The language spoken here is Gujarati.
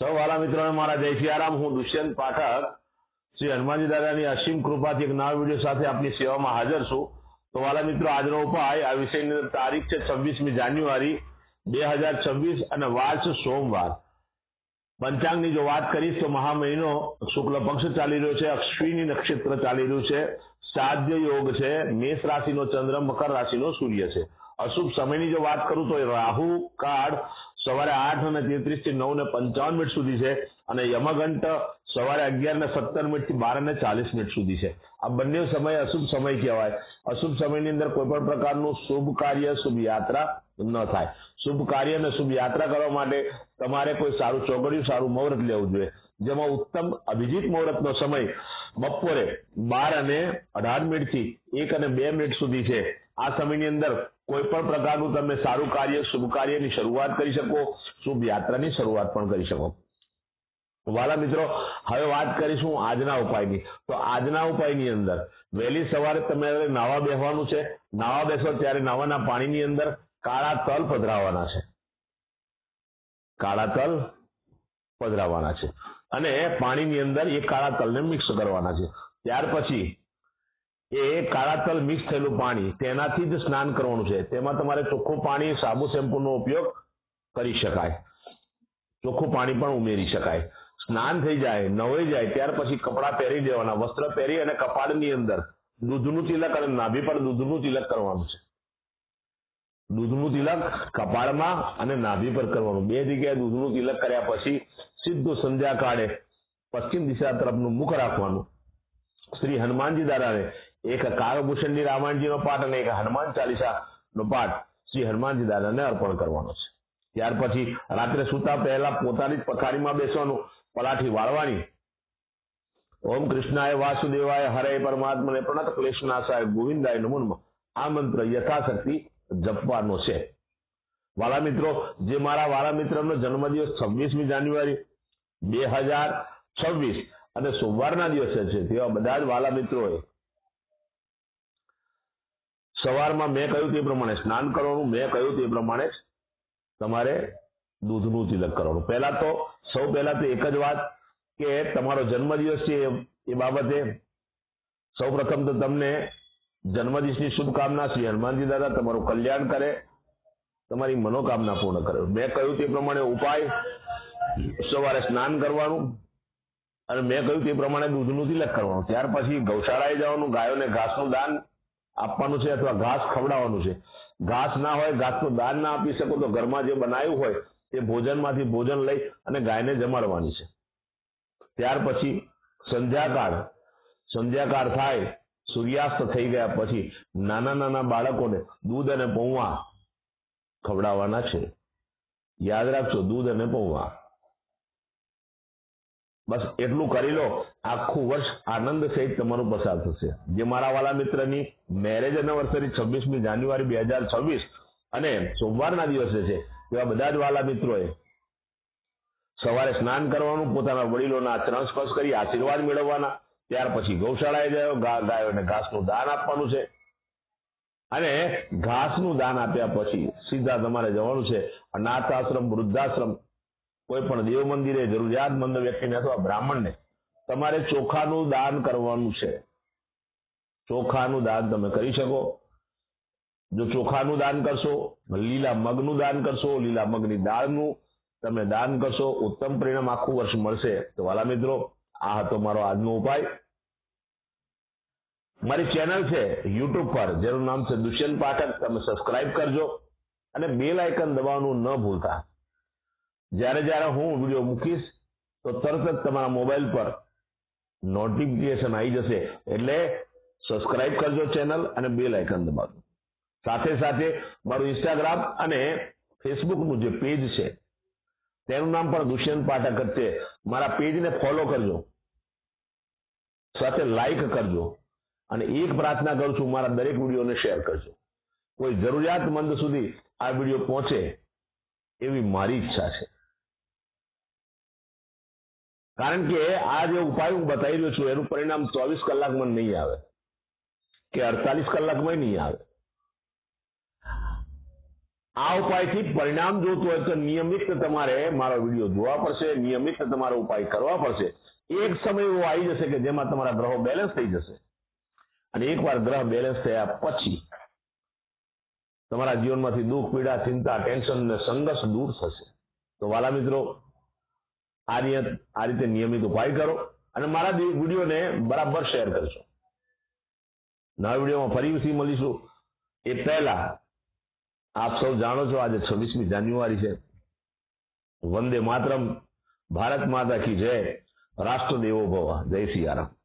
સૌ વાલા મિત્રોને મારા જય સિયારામ હું દુષ્યંત પાઠક. શ્રી હનુમાનજી દાદાની અસીમ કૃપાથી એક નવા વીડિયો સાથે આપની સેવામાં હાજર છું. તો વાલા મિત્રો, આજનો ઉપાય આ વિષયની તારીખ છે છવ્વીસમી જાન્યુઆરી બે હજાર છવ્વીસ અને વાર છે સોમવાર. પંચાંગની જો વાત કરીશ તો મહા મહિનો શુક્લ પક્ષ ચાલી રહ્યો છે, અશ્વિની નક્ષત્ર ચાલી રહ્યું છે, સાધ્ય યોગ છે, મેષ રાશિનો ચંદ્ર, મકર રાશિનો સૂર્ય છે. અશુભ સમયની જો વાત કરું તો રાહુ, કાળ સવારે આઠ અને તેત્રીસથી નવ ને પંચાવન મિનિટ સુધી છે અને યમઘંટ સવારે અગિયાર ને સત્તર મિનિટથી બાર ને ચાલીસ મિનિટ સુધી છે. આ બંને સમય અશુભ સમય કહેવાય. અશુભ સમયની અંદર કોઈ પણ પ્રકારનું શુભ કાર્ય, શુભ યાત્રા ન થાય. શુભ કાર્ય અને શુભ યાત્રા કરવા માટે તમારે કોઈ સારું ચોગડિયું, સારું મુહૂર્ત લેવું જોઈએ. જેમાં ઉત્તમ અભિજીત મુહૂર્તનો સમય બપોરે બાર અને અઢાર મિનિટથી એક અને બે મિનિટ સુધી છે. આ સમયની અંદર કોઈ પણ પ્રકારનું તમે સારું કાર્ય, શુભ કાર્યની શરૂઆત કરી શકો, શુભ યાત્રાની શરૂઆત પણ કરી શકો. વાલા મિત્રો, હવે વાત કરીશું આજના ઉપાયની. તો આજના ઉપાયની અંદર વહેલી સવારે તમારે નાવા બેસવાનું છે. નાવા બેસો ત્યારે નાવાના પાણીની અંદર કાળા તલ પધરાવવાના છે. કાળા તલ પધરાવવાના છે. અને પાણીની અંદર એ કાળા તલને મિક્સ કરવાના છે. ત્યાર પછી એ કાળા તલ મિક્સ થયેલું પાણી તેનાથી જ સ્નાન કરવાનું છે. તેમાં તમારે ચોખ્ખું પાણી, સાબુ, શેમ્પૂનો ઉપયોગ કરી શકાય. ચોખ્ખું પાણી પણ ઉમેરી શકાય. સ્નાન થઈ જાય, નવાઈ જાય, ત્યાર પછી કપડાં પહેરી દેવાના, વસ્ત્ર પહેરી અને કપાળની અંદર દૂધનું તિલક અને નાભી પર દૂધનું તિલક કરવાનું છે. દૂધનું તિલક કપાળમાં અને નાભી પર કરવાનું. બે જગ્યાએ દૂધનું તિલક કર્યા પછી સીધું સંધ્યા કાળે પશ્ચિમ દિશા તરફનું મુખ રાખવાનું. શ્રી હનુમાનજી દાદાને એક કાળભૂષણની રામાયણજીનો પાઠ અને એક હનુમાન ચાલીસાનો પાઠ શ્રી હનુમાનજી દાદાને અર્પણ કરવાનો છે. ત્યાર પછી રાત્રે સૂતા પહેલા પોતાની જ પથારીમાં બેસવાનું. પલાઠી વાળવાની. ઓમ કૃષ્ણાય વાસુદેવાય હરે પરમાત્માને પ્રણત ક્લેશનાશાય ગોવિંદાય નમો. આ મંત્ર યથાશક્તિ જપવાનો છે. વાલા મિત્રો જે મારા વાલા મિત્રનો જન્મદિવસ છવ્વીસમી જાન્યુઆરી બે હજાર છવ્વીસ અને સોમવારના દિવસે છે, તેવા બધા જ વાલા મિત્રોએ સવારમાં મેં કહ્યું તે પ્રમાણે સ્નાન કરવાનું, મેં કહ્યું તે પ્રમાણે તમારે દૂધનું તિલક કરવાનું. પહેલા તો સૌ પહેલા તો એક જ વાત કે તમારો જન્મદિવસ છે એ બાબતે સૌ પ્રથમ તો તમને જન્મદિવસની શુભકામના શ્રી હનુમાનજી દાદા, તમારું કલ્યાણ કરે. તમારી મનોકામના પૂર્ણ કરે. મેં કહ્યું તે પ્રમાણે ઉપાય. સવારે સ્નાન કરવાનું અને મેં કહ્યું તે પ્રમાણે દૂધનું તિલક કરવાનું. ત્યાર પછી ગૌશાળાએ જવાનું, ગાયોને ઘાસનું દાન આપવાનું છે અથવા ઘાસ ખવડાવવાનું છે. ઘાસ ના હોય, ઘાસનું દાન ના આપી શકો તો ઘરમાં જે બનાવ્યું હોય તે ભોજનમાંથી ભોજન લઈ અને ગાયને જમાડવાની છે. ત્યાર પછી સંધ્યાકાળ. સંધ્યાકાળ થાય સૂર્યાસ્ત થઈ ગયા પછી નાના નાના બાળકોને દૂધ અને પૌવા ખવડાવવાના છે. યાદ રાખજો, દૂધ અને પૌવા. બસ એટલું કરી લો, આખું વર્ષ આનંદ સહિત તમારું પસાર થશે. જે મારા વાલા મિત્રની મેરેજ એનિવર્સરી છવ્વીસમી જાન્યુઆરી બે હજાર છવ્વીસ અને સોમવારના દિવસે છે તેવા બધા જ વાલા મિત્રોએ સવારે સ્નાન કરવાનું, પોતાના વડીલોના ચરણ સ્પર્શ કરી, આશીર્વાદ મેળવવાના ત્યાર પછી ગૌશાળાએ જાઓ ગાયોને ઘાસનું દાન આપવાનું છે. અને ઘાસનું દાન આપ્યા પછી સીધા તમારે જવાનું છે અનાથ આશ્રમ વૃદ્ધાશ્રમ, કોઈ પણ દેવ મંદિરે, જરૂરિયાતમંદ વ્યક્તિને અથવા બ્રાહ્મણને તમારે ચોખાનું દાન કરવાનું છે. ચોખાનું દાન તમે કરી શકો. જો ચોખાનું દાન કરશો, લીલા મગનું દાન કરશો, લીલા મગની દાળનું તમે દાન કરશો, ઉત્તમ પરિણામ આખું વર્ષ મળશે. તો વાલા મિત્રો આ હતો મારો આજનો ઉપાય. મારી ચેનલ છે યુટ્યુબ પર. જેનું નામ છે દુષ્યંત પાઠક. તમે સબસ્ક્રાઇબ કરજો અને બેલ આઇકન દબાવવાનું ન ભૂલતા. જ્યારે જ્યારે હું વીડિયો મૂકીશ, તો તરત જ તમારા મોબાઈલ પર નોટિફિકેશન આવી જશે. એટલે સબસ્ક્રાઇબ કરજો ચેનલ અને બેલ આઇકન દબાવજો. સાથે સાથે મારું ઇન્સ્ટાગ્રામ અને ફેસબુકનું જે પેજ છે તેનું નામ પણ દુષ્યંત પાઠક જ છે. મારા પેજને ફોલો કરજો. સાથે લાઈક કરજો. અને એક પ્રાર્થના કરું છું, મારા દરેક વિડીયોને શેર કરજો. કોઈ જરૂરિયાતમંદ સુધી આ વીડિયો પહોંચે એવી મારી ઈચ્છા છે. કારણ કે આ જે ઉપાય હું બતાવી રહ્યો છું, એનું પરિણામ ચોવીસ કલાકમાં નહીં આવે. કે અડતાલીસ કલાકમાં નહીં આવે. આ ઉપાયથી પરિણામ જોતું હોય તો નિયમિત તમારે મારો વીડિયો જોવા પડશે, નિયમિત તમારો ઉપાય કરવા પડશે. એક સમય એવો આવી જશે કે જેમાં તમારા ગ્રહો બેલેન્સ થઈ જશે. અને એકવાર ગ્રહ બેલેન્સ થયા પછી તમારા જીવનમાંથી દુઃખ, પીડા, ચિંતા ટેન્શન અને સંઘર્ષ દૂર થશે. તો વાલા મિત્રો, આ રીતે આ રીતે નિયમિત ઉપાય કરો અને મારા વિડીયોને બરાબર શેર કરશો નવા વિડીયોમાં ફરીથી મળીશું. એ પહેલા આપ સૌ જાણો છો આજે છવ્વીસમી જાન્યુઆરી છે. વંદે માતરમ. ભારત માતા કી જય. રાષ્ટ્ર દેવો ભવા. જય સિયારામ.